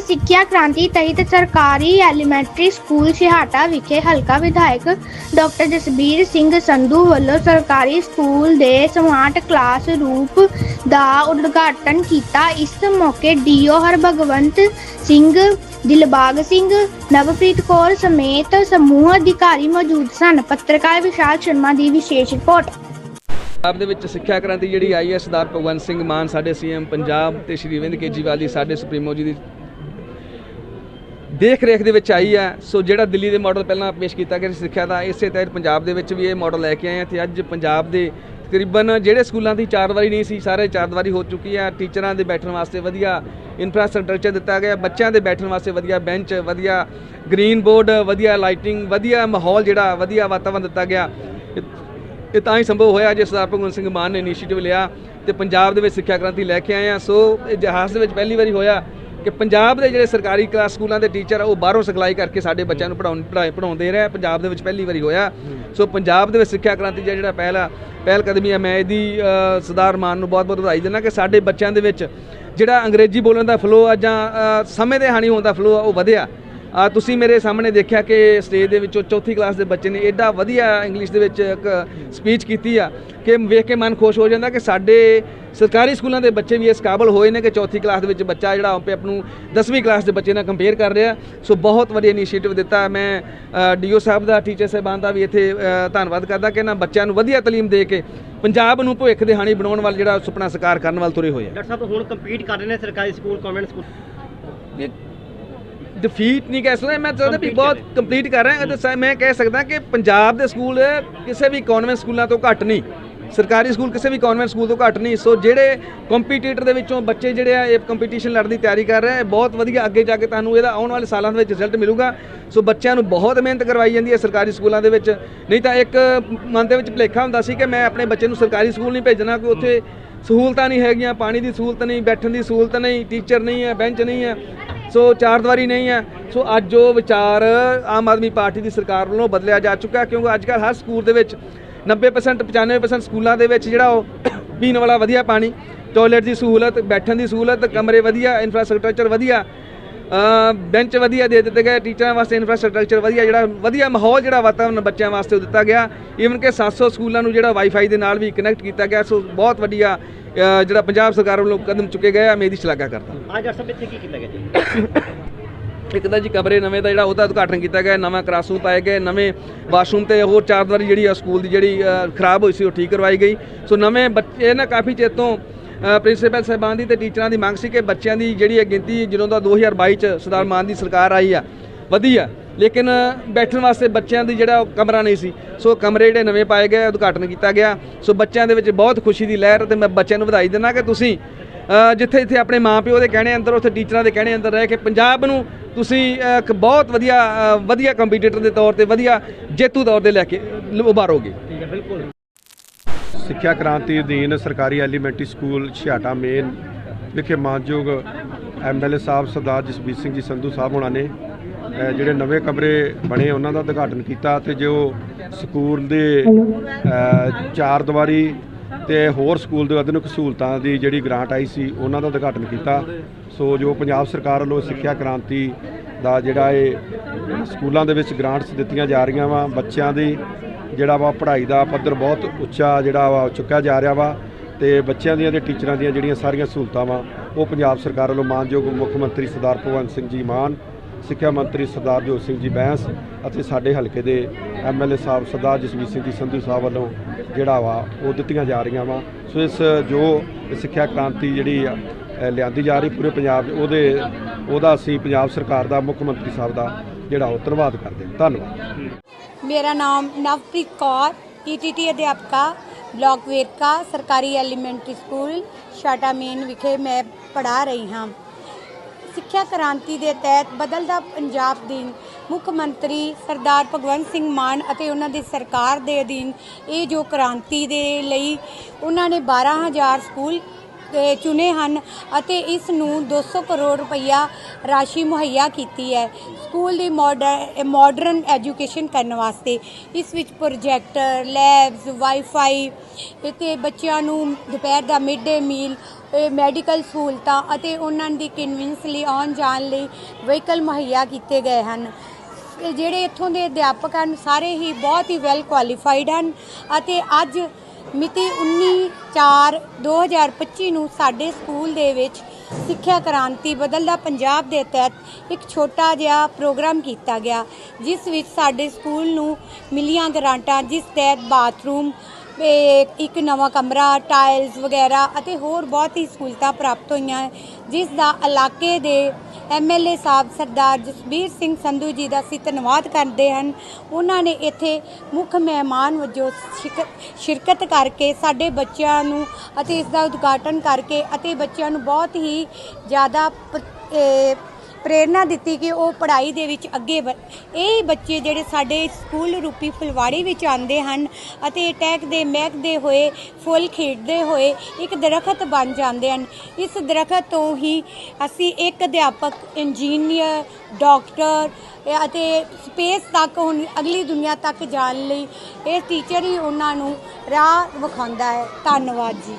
ਸਿੱਖਿਆ ਕ੍ਰਾਂਤੀ ਤਹਿਤ ਸਰਕਾਰੀ ਐਲੀਮੈਂਟਰੀ ਸਕੂਲ ਛਿਹਾਟਾ ਵਿਖੇ ਹਲਕਾ ਵਿਧਾਇਕ ਡਾਕਟਰ ਜਸਬੀਰ ਸਿੰਘ ਸੰਧੂ ਵੱਲੋਂ ਸਰਕਾਰੀ ਸਕੂਲ ਦੇ ਸਮਾਰਟ ਕਲਾਸ ਰੂਪ ਦਾ ਉਦਘਾਟਨ ਕੀਤਾ। ਇਸ ਮੌਕੇ ਡੀਓ ਹਰਭਗਵੰਤ ਸਿੰਘ, ਦਿਲਬਾਗ ਸਿੰਘ, ਨਵਪ੍ਰੀਤ ਕੌਰ ਸਮੇਤ ਸਮੂਹ ਅਧਿਕਾਰੀ ਮੌਜੂਦ ਸਨ। ਪੱਤਰਕਾਰ ਵਿਸ਼ਾਲ ਸ਼ਰਮਾ ਦੀ ਵਿਸ਼ੇਸ਼ ਰਿਪੋਰਟ। ਪੰਜਾਬ ਦੇ ਵਿੱਚ ਸਿੱਖਿਆ ਕ੍ਰਾਂਤੀ ਜਿਹੜੀ ਆਈ ਹੈ ਸਰਦਾਰ ਭਗਵੰਤ ਸਿੰਘ ਮਾਨ, ਸਾਡੇ ਸੀਐਮ ਪੰਜਾਬ ਤੇ ਸ਼੍ਰੀ ਅਰਵਿੰਦ ਕੇਜਰੀਵਾਲ ਜੀ, ਸਾਡੇ ਸੁਪਰੀਮੋ ਜੀ ਦੀ ਦੇਖ ਰੇਖ ਦੇ ਵਿੱਚ ਆਈ ਹੈ। ਸੋ ਜਿਹੜਾ ਦਿੱਲੀ ਦੇ ਮਾਡਲ ਪਹਿਲਾਂ ਪੇਸ਼ ਕੀਤਾ ਗਿਆ ਸੀ ਸਿੱਖਿਆ ਦਾ, ਇਸੇ ਤਹਿਤ ਪੰਜਾਬ ਦੇ ਵਿੱਚ ਵੀ ਇਹ ਮਾਡਲ ਲੈ ਕੇ ਆਏ ਹਾਂ ਤੇ ਅੱਜ ਪੰਜਾਬ ਦੇ ਤਕਰੀਬਨ ਜਿਹੜੇ ਸਕੂਲਾਂ ਦੀ ਚਾਰ ਵਾਰੀ ਨਹੀਂ ਸੀ, ਸਾਰੇ ਚਾਰ ਵਾਰੀ ਹੋ ਚੁੱਕੀ ਹੈ। ਟੀਚਰਾਂ ਦੇ ਬੈਠਣ ਵਾਸਤੇ ਵਧੀਆ ਇਨਫਰਾਸਟ੍ਰਕਚਰ ਦਿੱਤਾ ਗਿਆ, ਬੱਚਿਆਂ ਦੇ ਬੈਠਣ ਵਾਸਤੇ ਵਧੀਆ ਬੈਂਚ ਵਧੀਆ ਗ੍ਰੀਨ ਬੋਰਡ ਵਧੀਆ ਲਾਈਟਿੰਗ ਵਧੀਆ ਮਾਹੌਲ ਜਿਹੜਾ, ਵਧੀਆ ਵਾਤਾਵਰਣ ਦਿੱਤਾ ਗਿਆ। ਇਹ- ਤਾਂ ਹੀ ਸੰਭਵ ਹੋਇਆ ਜੇ ਸਰਦਾਰ ਭਗਵੰਤ ਸਿੰਘ ਮਾਨ ਨੇ ਇਨੀਸ਼ੀਏਟਿਵ ਲਿਆ ਤੇ ਪੰਜਾਬ ਦੇ ਵਿੱਚ ਸਿੱਖਿਆ ਕ੍ਰਾਂਤੀ ਲੈ ਕੇ ਆਏ ਆ ਸੋ ਇਤਿਹਾਸ ਦੇ ਵਿੱਚ ਪਹਿਲੀ ਵਾਰੀ ਹੋਇਆ ਕਿ ਪੰਜਾਬ ਦੇ ਜਿਹੜੇ ਸਰਕਾਰੀ ਕਲਾਸ ਸਕੂਲਾਂ ਦੇ ਟੀਚਰ ਆ ਉਹ ਬਾਹਰੋਂ ਸਿਖਲਾਈ ਕਰਕੇ ਸਾਡੇ ਬੱਚਿਆਂ ਨੂੰ ਪੜਾਉਣ ਪੜ੍ਹਾਏ ਪੜਾਉਂਦੇ ਰਹੇ ਪੰਜਾਬ ਦੇ ਵਿੱਚ ਪਹਿਲੀ ਵਾਰੀ ਹੋਇਆ। ਸੋ ਪੰਜਾਬ ਦੇ ਵਿੱਚ ਸਿੱਖਿਆ ਕ੍ਰਾਂਤੀ ਦਾ ਜਿਹੜਾ ਪਹਿਲਾ ਪਹਿਲ ਕਦਮੀ ਹੈ ਮੈਂ ਇਹਦੀ ਸਰਦਾਰ ਮਾਨ ਨੂੰ ਬਹੁਤ ਬਹੁਤ ਵਧਾਈ ਦਿੰਦਾ ਕਿ ਸਾਡੇ ਬੱਚਿਆਂ ਦੇ ਵਿੱਚ ਜਿਹੜਾ ਅੰਗਰੇਜ਼ੀ ਬੋਲਣ ਦਾ ਫਲੋ ਆ ਜਾਂ ਸਮੇਂ ਦੇ ਹਾਣੀ ਹੋਣ ਦਾ ਫਲੋ ਆ ਉਹ ਵਧਿਆ। ਆ ਤੁਸੀਂ ਮੇਰੇ ਸਾਹਮਣੇ ਦੇਖਿਆ ਕਿ ਸਟੇਜ ਦੇ ਵਿੱਚੋਂ ਚੌਥੀ ਕਲਾਸ ਦੇ ਬੱਚੇ ਨੇ ਐਡਾ ਵਧੀਆ ਇੰਗਲਿਸ਼ ਦੇ ਵਿੱਚ ਇੱਕ ਸਪੀਚ ਕੀਤੀ ਆ ਕਿ ਵੇਖ ਕੇ ਮਨ ਖੁਸ਼ ਹੋ ਜਾਂਦਾ ਕਿ ਸਾਡੇ ਸਰਕਾਰੀ ਸਕੂਲਾਂ ਦੇ ਬੱਚੇ ਵੀ ਇਸ ਕਾਬਲ ਹੋਏ ਨੇ ਕਿ ਚੌਥੀ ਕਲਾਸ ਦੇ ਵਿੱਚ ਬੱਚਾ ਜਿਹੜਾ ਆਪੇ ਆਪ ਨੂੰ 10ਵੀਂ ਕਲਾਸ ਦੇ ਬੱਚੇ ਨਾਲ ਕੰਪੇਅਰ ਕਰ ਰਿਹਾ। ਸੋ ਬਹੁਤ ਵਧੀਆ ਇਨੀਸ਼ੀਏਟਿਵ ਦਿੱਤਾ। ਮੈਂ ਡੀਓ ਸਾਹਿਬ ਦਾ ਟੀਚਰ ਸਾਹਿਬਾਨ ਦਾ ਵੀ ਇੱਥੇ ਧੰਨਵਾਦ ਕਰਦਾ ਕਿ ਇਹਨਾਂ ਬੱਚਿਆਂ ਨੂੰ ਵਧੀਆ ਤਾਲੀਮ ਦੇ ਕੇ ਪੰਜਾਬ ਨੂੰ ਭਵਿੱਖ ਦੇ ਹਾਣੀ ਬਣਾਉਣ ਵੱਲ ਜਿਹੜਾ ਸੁਪਨਾ ਸਾਕਾਰ ਕਰਨ ਵੱਲ ਤੁਰੇ ਹੋਏ ਆ। ਡਾਕਟਰ ਸਾਹਿਬ ਹੁਣ ਕੰਪੀਟ ਕਰ ਰਹੇ ਨੇ ਸਰਕਾਰੀ ਸਕੂਲ ਕਨਵੈਂਟ ਸਕੂਲ। ਡਿਫੀਟ ਨਹੀਂ ਕਹਿ ਸਕਦਾ। ਮੈਂ ਚਾਹੁੰਦਾ ਵੀ ਬਹੁਤ। ਕੰਪਲੀਟ ਕਰ ਰਹੇ। ਹਾਂ ਮੈਂ ਕਹਿ ਸਕਦਾ ਕਿ ਪੰਜਾਬ ਦੇ ਸਕੂਲ ਕਿਸੇ ਵੀ ਕਨਵੈਂਟ ਸਕੂਲਾਂ ਤੋਂ ਘੱਟ ਨਹੀਂ। ਸਰਕਾਰੀ ਸਕੂਲ ਕਿਸੇ ਵੀ ਕਨਵੈਂਟ ਸਕੂਲ ਤੋਂ ਘੱਟ ਨਹੀਂ। ਸੋ ਜਿਹੜੇ ਕੰਪੀਟੀਟਰ ਦੇ ਵਿੱਚੋਂ ਬੱਚੇ ਜਿਹੜੇ ਆ ਇਹ ਕੰਪੀਟੀਸ਼ਨ ਲੜਨ ਦੀ ਤਿਆਰੀ ਕਰ ਰਹੇ। ਆ ਬਹੁਤ ਵਧੀਆ ਅੱਗੇ ਜਾ ਕੇ ਤੁਹਾਨੂੰ ਇਹਦਾ ਆਉਣ ਵਾਲੇ ਸਾਲਾਂ ਦੇ ਵਿੱਚ ਰਿਜ਼ਲਟ ਮਿਲੂਗਾ। ਸੋ ਬੱਚਿਆਂ ਨੂੰ ਬਹੁਤ ਮਿਹਨਤ ਕਰਵਾਈ ਜਾਂਦੀ ਹੈ ਸਰਕਾਰੀ ਸਕੂਲਾਂ ਦੇ ਵਿੱਚ। ਨਹੀਂ ਤਾਂ ਇੱਕ ਮਨ ਦੇ ਵਿੱਚ ਭੁਲੇਖਾ ਹੁੰਦਾ ਸੀ ਕਿ ਮੈਂ ਆਪਣੇ ਬੱਚੇ ਨੂੰ ਸਰਕਾਰੀ ਸਕੂਲ ਨਹੀਂ ਭੇਜਣਾ ਕਿ ਉੱਥੇ ਸਹੂਲਤਾਂ ਨਹੀਂ ਹੈਗੀਆਂ। ਪਾਣੀ ਦੀ ਸਹੂਲਤ ਨਹੀਂ ਬੈਠਣ ਦੀ ਸਹੂਲਤ ਨਹੀਂ ਟੀਚਰ ਨਹੀਂ ਹੈ ਬੈਂਚ ਨਹੀਂ ਹੈ। ਸੋ ਚਾਰ ਦੀਵਾਰੀ ਨਹੀਂ ਹੈ। ਸੋ ਅੱਜ ਉਹ ਵਿਚਾਰ ਆਮ ਆਦਮੀ ਪਾਰਟੀ ਦੀ ਸਰਕਾਰ ਵੱਲੋਂ ਬਦਲਿਆ ਜਾ ਚੁੱਕਾ ਕਿਉਂਕਿ ਅੱਜ ਕੱਲ੍ਹ ਹਰ ਸਕੂਲ ਦੇ ਵਿੱਚ 90% 95% ਸਕੂਲਾਂ ਦੇ ਵਿੱਚ ਜਿਹੜਾ ਉਹ ਪੀਣ ਵਾਲਾ ਵਧੀਆ ਪਾਣੀ, ਟਾਇਲਟ ਦੀ ਸਹੂਲਤ, ਬੈਠਣ ਦੀ ਸਹੂਲਤ, ਕਮਰੇ ਵਧੀਆ ਇਨਫਰਾਸਟ੍ਰਕਚਰ ਵਧੀਆ ਬੈਂਚ ਵਧੀਆ ਦੇ ਦਿੱਤੇ ਗਏ, ਟੀਚਰਾਂ ਵਾਸਤੇ ਇਨਫਰਾਸਟ੍ਰਕਚਰ ਵਧੀਆ, ਜਿਹੜਾ ਵਧੀਆ ਮਾਹੌਲ ਜਿਹੜਾ ਵਾਤਾਵਰਨ ਬੱਚਿਆਂ ਵਾਸਤੇ ਉਹ ਦਿੱਤਾ ਗਿਆ। ਈਵਨ ਕਿ 700 ਸਕੂਲਾਂ ਨੂੰ ਜਿਹੜਾ ਵਾਈਫਾਈ ਦੇ ਨਾਲ ਵੀ ਕਨੈਕਟ ਕੀਤਾ ਗਿਆ, ਸੋ ਬਹੁਤ ਵਧੀਆ ਜਿਹੜਾ ਪੰਜਾਬ ਸਰਕਾਰ ਵੱਲੋਂ ਕਦਮ ਚੁੱਕੇ ਗਏ ਆ ਮੈਂ ਇਹਦੀ ਸ਼ਲਾਘਾ ਕਰਦਾ। ਅੱਜ ਸਾਹਿਬ ਇੱਥੇ ਕੀ ਕੀਤਾ ਗਿਆ ਜੀ? ਇੱਕ ਤਾਂ ਜੀ ਕਮਰੇ ਨਵੇਂ ਦਾ ਜਿਹੜਾ ਉਹਦਾ ਉਦਘਾਟਨ ਕੀਤਾ ਗਿਆ ਨਵਾਂ ਕਲਾਸਰੂਮ ਪਾਏ ਗਏ ਨਵੇਂ ਵਾਸ਼ਰੂਮ ਤੇ ਹੋਰ ਚਾਰ ਦੀਵਾਰੀ ਜਿਹੜੀ ਆ ਸਕੂਲ ਦੀ ਜਿਹੜੀ ਖਰਾਬ ਹੋਈ ਸੀ ਉਹ ਠੀਕ ਕਰਵਾਈ ਗਈ। ਸੋ ਨਵੇਂ ਬੱਚੇ ਨਾ ਕਾਫੀ ਚਿਰ ਤੋਂ ਪ੍ਰਿੰਸੀਪਲ ਸਾਹਿਬਾਨ ਦੀ ਤੇ ਟੀਚਰਾਂ ਦੀ ਮੰਗ ਸੀ ਕਿ ਬੱਚਿਆਂ ਦੀ ਜਿਹੜੀ ਗਿਣਤੀ ਜਦੋਂ ਦਾ 2022 ਚ ਸਰਦਾਰ ਮਾਨ ਦੀ ਸਰਕਾਰ ਆਈ ਆ ਵਧੀਆ। ਲੇਕਿਨ ਬੈਠਣ ਵਾਸਤੇ ਬੱਚਿਆਂ ਦੀ ਜਿਹੜਾ ਉਹ ਕਮਰਾ ਨਹੀਂ ਸੀ। ਸੋ ਕਮਰੇ ਜਿਹੜੇ ਨਵੇਂ ਪਾਏ ਗਏ, ਉਦਘਾਟਨ ਕੀਤਾ ਗਿਆ। ਸੋ ਬੱਚਿਆਂ ਦੇ ਵਿੱਚ ਬਹੁਤ ਖੁਸ਼ੀ ਦੀ ਲਹਿਰ ਤੇ ਮੈਂ ਬੱਚਿਆਂ ਨੂੰ ਵਧਾਈ ਦਿੰਦਾ ਕਿ ਤੁਸੀਂ ਜਿੱਥੇ ਜਿੱਥੇ ਆਪਣੇ ਮਾਪਿਓ ਦੇ ਕਹਿਣੇ ਅੰਦਰ, ਉੱਥੇ ਟੀਚਰਾਂ ਦੇ ਕਹਿਣੇ ਅੰਦਰ ਰਹਿ ਕੇ ਪੰਜਾਬ ਨੂੰ ਤੁਸੀਂ ਇੱਕ ਬਹੁਤ ਵਧੀਆ ਵਧੀਆ ਕੰਪੀਟੀਟਰ ਦੇ ਤੌਰ ਤੇ ਵਧੀਆ ਜੇਤੂ ਤੌਰ ਤੇ ਲੈ ਕੇ ਉਭਾਰੋਗੇ। ਠੀਕ ਹੈ, ਬਿਲਕੁਲ। ਸਿੱਖਿਆ ਕ੍ਰਾਂਤੀ ਅਧੀਨ ਸਰਕਾਰੀ ਐਲੀਮੈਂਟਰੀ ਸਕੂਲ ਛਿਆਟਾ ਮੇਨ ਵਿਖੇ ਮਾਨਯੋਗ ਐਮਐਲਏ ਸਾਹਿਬ ਸਰਦਾਰ ਜਸਬੀਰ ਸਿੰਘ ਜੀ ਸੰਧੂ ਸਾਹਿਬ ਹੋਣਾ ਨੇ ਜਿਹੜੇ ਨਵੇਂ ਕਮਰੇ ਬਣੇ ਉਹਨਾਂ ਦਾ ਉਦਘਾਟਨ ਕੀਤਾ ਤੇ ਜੋ ਸਕੂਲ ਦੇ ਚਾਰ ਦੀਵਾਰੀ ਤੇ ਹੋਰ ਸਕੂਲ ਦੇ ਆਧੁਨਿਕ ਸਹੂਲਤਾਂ ਦੀ ਜਿਹੜੀ ਗ੍ਰਾਂਟ ਆਈ ਸੀ, ਉਹਨਾਂ ਦਾ ਉਦਘਾਟਨ ਕੀਤਾ। ਸੋ ਜੋ ਪੰਜਾਬ ਸਰਕਾਰ ਵੱਲੋਂ ਸਿੱਖਿਆ ਕ੍ਰਾਂਤੀ ਦਾ ਜਿਹੜਾ ਇਹ ਸਕੂਲਾਂ ਦੇ ਵਿੱਚ ਗ੍ਰਾਂਟਸ ਦਿੱਤੀਆਂ ਜਾ ਰਹੀਆਂ ਵਾ, ਬੱਚਿਆਂ ਦੀ ਜਿਹੜਾ ਵਾ ਪੜ੍ਹਾਈ ਦਾ ਪੱਧਰ ਬਹੁਤ ਉੱਚਾ ਜਿਹੜਾ ਵਾ ਚੁੱਕਿਆ ਜਾ ਰਿਹਾ ਵਾ ਤੇ ਬੱਚਿਆਂ ਦੀਆਂ ਤੇ ਟੀਚਰਾਂ ਦੀਆਂ ਜਿਹੜੀਆਂ ਸਾਰੀਆਂ ਸਹੂਲਤਾਂ ਵਾ, ਉਹ ਪੰਜਾਬ ਸਰਕਾਰ ਵੱਲੋਂ ਮਾਨਯੋਗ ਮੁੱਖ ਮੰਤਰੀ ਸਰਦਾਰ ਭਗਵੰਤ ਸਿੰਘ ਜੀ ਮਾਨ ਸਿੱਖਿਆ ਮੰਤਰੀ ਸਰਦਾਰ ਜੋਤ ਸਿੰਘ ਜੀ ਬੈਂਸ ਅਤੇ ਸਾਡੇ ਹਲਕੇ ਦੇ ਐਮਐਲਏ ਸਾਹਿਬ ਸਰਦਾਰ ਜਸਵੀਰ ਸਿੰਘ ਜੀ ਸੰਧੂ ਸਾਹਿਬ ਵੱਲੋਂ ਜਿਹੜਾ ਵਾ ਉਹ ਦਿੱਤੀਆਂ ਜਾ ਰਹੀਆਂ ਵਾ। ਸੋ ਇਸ ਜੋ ਸਿੱਖਿਆ ਕ੍ਰਾਂਤੀ ਜਿਹੜੀ ਲਿਆਂਦੀ ਜਾ ਰਹੀ ਪੂਰੇ ਪੰਜਾਬ 'ਚ, ਉਹਦੇ, ਉਹਦਾ ਅਸੀਂ ਪੰਜਾਬ ਸਰਕਾਰ ਦਾ, ਮੁੱਖ ਮੰਤਰੀ ਸਾਹਿਬ ਦਾ ਜਿਹੜਾ ਉਹ ਧੰਨਵਾਦ ਕਰਦੇ ਹਾਂ। ਧੰਨਵਾਦ। ਮੇਰਾ ਨਾਮ ਨਵਪ੍ਰੀਤ ਕੌਰ ਈਟੀਟੀ ਅਧਿਆਪਕਾ, ਬਲਾਕ ਵੇਰਕਾ, ਸਰਕਾਰੀ ਐਲੀਮੈਂਟਰੀ ਸਕੂਲ ਸ਼ਾਟਾ ਮੇਨ ਵਿਖੇ ਮੈਂ ਪੜ੍ਹਾ ਰਹੀ ਹਾਂ। ਸਿੱਖਿਆ ਕ੍ਰਾਂਤੀ ਦੇ ਤਹਿਤ ਬਦਲਦਾ ਪੰਜਾਬ ਦੀ ਮੁੱਖ ਮੰਤਰੀ ਸਰਦਾਰ ਭਗਵੰਤ ਸਿੰਘ ਮਾਨ ਅਤੇ ਉਹਨਾਂ ਦੀ ਸਰਕਾਰ ਦੇ ਅਧੀਨ ਇਹ ਜੋ ਕ੍ਰਾਂਤੀ ਦੇ ਲਈ ਉਹਨਾਂ ਨੇ 12000 ਸਕੂਲ ਚੁਣੇ ਹਨ ਅਤੇ ਇਸ ਨੂੰ 200 ਕਰੋੜ ਰੁਪਈਆ ਰਾਸ਼ੀ ਮੁਹੱਈਆ ਕੀਤੀ ਹੈ। ਸਕੂਲ ਦੀ ਮਾਡਰਨ ਐਜੂਕੇਸ਼ਨ ਕਰਨ ਵਾਸਤੇ ਇਸ ਵਿੱਚ ਪ੍ਰੋਜੈਕਟਰ ਲੈਬਸ ਵਾਈਫਾਈ ਤੇ ਬੱਚਿਆਂ ਨੂੰ ਦੁਪਹਿਰ ਦਾ ਮਿਡ ਡੇ ਮੀਲ ਮੈਡੀਕਲ ਸਹੂਲਤਾਂ ਅਤੇ ਉਹਨਾਂ ਦੀ ਕਨਵੀਨਸ ਲਈ ਆਉਣ ਜਾਣ ਲਈ ਵਹੀਕਲ ਮੁਹੱਈਆ ਕੀਤੇ ਗਏ ਹਨ। ਜਿਹੜੇ ਇੱਥੋਂ ਦੇ ਅਧਿਆਪਕ ਹਨ, ਸਾਰੇ ਹੀ ਬਹੁਤ ਹੀ ਵੈਲ ਕੁਆਲੀਫਾਈਡ ਹਨ ਅਤੇ ਅੱਜ ਮਿਤੀ 19/4/2025 ਨੂੰ ਸਾਡੇ ਸਕੂਲ ਦੇ ਵਿੱਚ ਸਿੱਖਿਆ ਕ੍ਰਾਂਤੀ ਬਦਲਦਾ ਪੰਜਾਬ ਦੇ ਤਹਿਤ ਇੱਕ ਛੋਟਾ ਜਿਹਾ ਪ੍ਰੋਗਰਾਮ ਕੀਤਾ ਗਿਆ, ਜਿਸ ਵਿੱਚ ਸਾਡੇ ਸਕੂਲ ਨੂੰ ਮਿਲੀਆਂ ਗ੍ਰਾਂਟਾਂ, ਜਿਸ ਤਹਿਤ ਬਾਥਰੂਮ ਇੱਕ ਨਵਾਂ ਕਮਰਾ ਟਾਇਲਸ ਵਗੈਰਾ ਅਤੇ ਹੋਰ ਬਹੁਤ ਹੀ ਸਹੂਲਤਾਂ ਪ੍ਰਾਪਤ ਹੋਈਆਂ ਹੈ, ਜਿਸ ਦਾ ਇਲਾਕੇ ਦੇ ਐਮਐਲਏ ਸਾਹਿਬ ਸਰਦਾਰ ਜਸਬੀਰ ਸਿੰਘ ਸੰਧੂ ਜੀ ਦਾ ਅਸੀਂ ਧੰਨਵਾਦ ਕਰਦੇ ਹਨ। ਉਹਨਾਂ ਨੇ ਇੱਥੇ ਮੁੱਖ ਮਹਿਮਾਨ ਵਜੋਂ ਸ਼ਿਕ- ਸ਼ਿਰਕਤ ਕਰਕੇ ਸਾਡੇ ਬੱਚਿਆਂ ਨੂੰ ਅਤੇ ਇਸ ਦਾ ਉਦਘਾਟਨ ਕਰਕੇ ਅਤੇ ਬੱਚਿਆਂ ਨੂੰ ਬਹੁਤ ਹੀ ਜ਼ਿਆਦਾ ਪ੍ਰੇਰਣਾ ਦਿੱਤੀ ਕਿ ਉਹ ਪੜ੍ਹਾਈ ਦੇ ਵਿੱਚ ਅੱਗੇ ਵਧ ਇਹ ਬੱਚੇ ਜਿਹੜੇ ਸਾਡੇ ਸਕੂਲ ਰੂਪੀ ਫੁਲਵਾੜੀ ਵਿੱਚ ਆਉਂਦੇ ਹਨ ਅਤੇ ਟੈਕ ਦੇ ਮਹਿਕਦੇ ਹੋਏ, ਫੁੱਲ ਖੇਡਦੇ ਹੋਏ ਇੱਕ ਦਰਖਤ ਬਣ ਜਾਂਦੇ ਹਨ। ਇਸ ਦਰਖਤ ਤੋਂ ਹੀ ਅਸੀਂ ਇੱਕ ਅਧਿਆਪਕ, ਇੰਜੀਨੀਅਰ, ਡਾਕਟਰ ਅਤੇ ਸਪੇਸ ਤੱਕ ਹੁਣ ਅਗਲੀ ਦੁਨੀਆ ਤੱਕ ਜਾਣ ਲਈ ਇਹ ਟੀਚਰ ਹੀ ਉਹਨਾਂ ਨੂੰ ਰਾਹ ਵਿਖਾਉਂਦਾ ਹੈ। ਧੰਨਵਾਦ ਜੀ।